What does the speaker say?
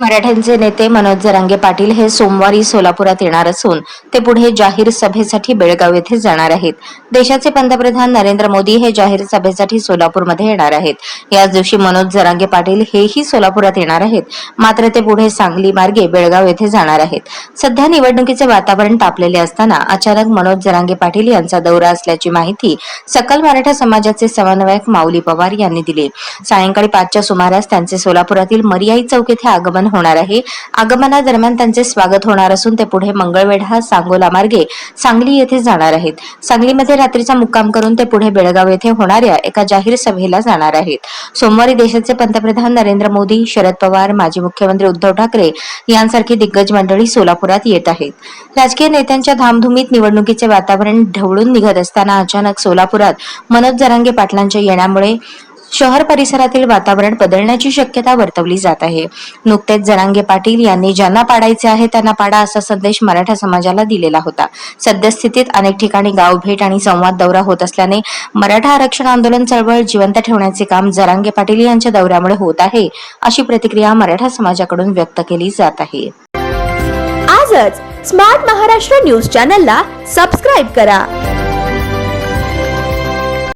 मराठ्यांचे नेते मनोज जरांगे पाटील हे सोमवारी सोलापुरात येणार असून ते पुढे जाहीर सभेसाठी बेळगाव येथे जाणार आहेत. देशाचे पंतप्रधान नरेंद्र मोदी हे जाहीर सभेसाठी सोलापूरमध्ये येणार आहेत. याच दिवशी मनोज जरांगे पाटील हेही सोलापुरात येणार आहेत. मात्र ते पुढे सांगली मार्गे बेळगाव येथे जाणार आहेत. सध्या निवडणुकीचे वातावरण तापलेले असताना अचानक मनोज जरांगे पाटील यांचा दौरा असल्याची माहिती सकल मराठा समाजाचे समन्वयक माऊली पवार यांनी दिली. सायंकाळी पाचच्या सुमारास त्यांचे सोलापुरातील मरियाई चौक येथे आगमन होणार आहे. आगमनादरम्यान त्यांचे स्वागत होणार असून ते पुढे मंगळवेढा सांगोला मार्गे सांगली येथे जाणार आहेत. सांगलीमध्ये रात्रीचा मुक्काम करून ते पुढे बेळगाव येथे होणाऱ्या एका जाहीर सभेला जाणार आहेत. सोमवारी देशाचे पंतप्रधान नरेंद्र मोदी शरद पवार माजी मुख्यमंत्री उद्धव ठाकरे यांसारखी दिग्गज मंडळी सोलापुरात येत आहेत. राजकीय नेत्यांच्या धामधुमीत निवडणुकीचे वातावरण ढवळून निघत असताना अचानक सोलापुरात मनोज जरांगे पाटलांच्या येण्यामुळे शहर परिसरातील वातावरण बदलण्याची शक्यता वर्तवली जात आहे. नुकतेच जरांगे पाटील यांनी ज्यांना पाडायचे आहे त्यांना पाडा असा संदेश मराठा समाजाला दिलेला होता. सद्यस्थितीत अनेक ठिकाणी गाव भेट आणि संवाद दौरा होत असल्याने मराठा आरक्षण आंदोलन चळवळ जिवंत ठेवण्याचे काम जरांगे पाटील यांच्या दौऱ्यामुळे होत आहे अशी प्रतिक्रिया मराठा समाजाकडून व्यक्त केली जात आहे. आजच स्मार्ट महाराष्ट्र न्यूज चॅनलला सबस्क्राईब करा.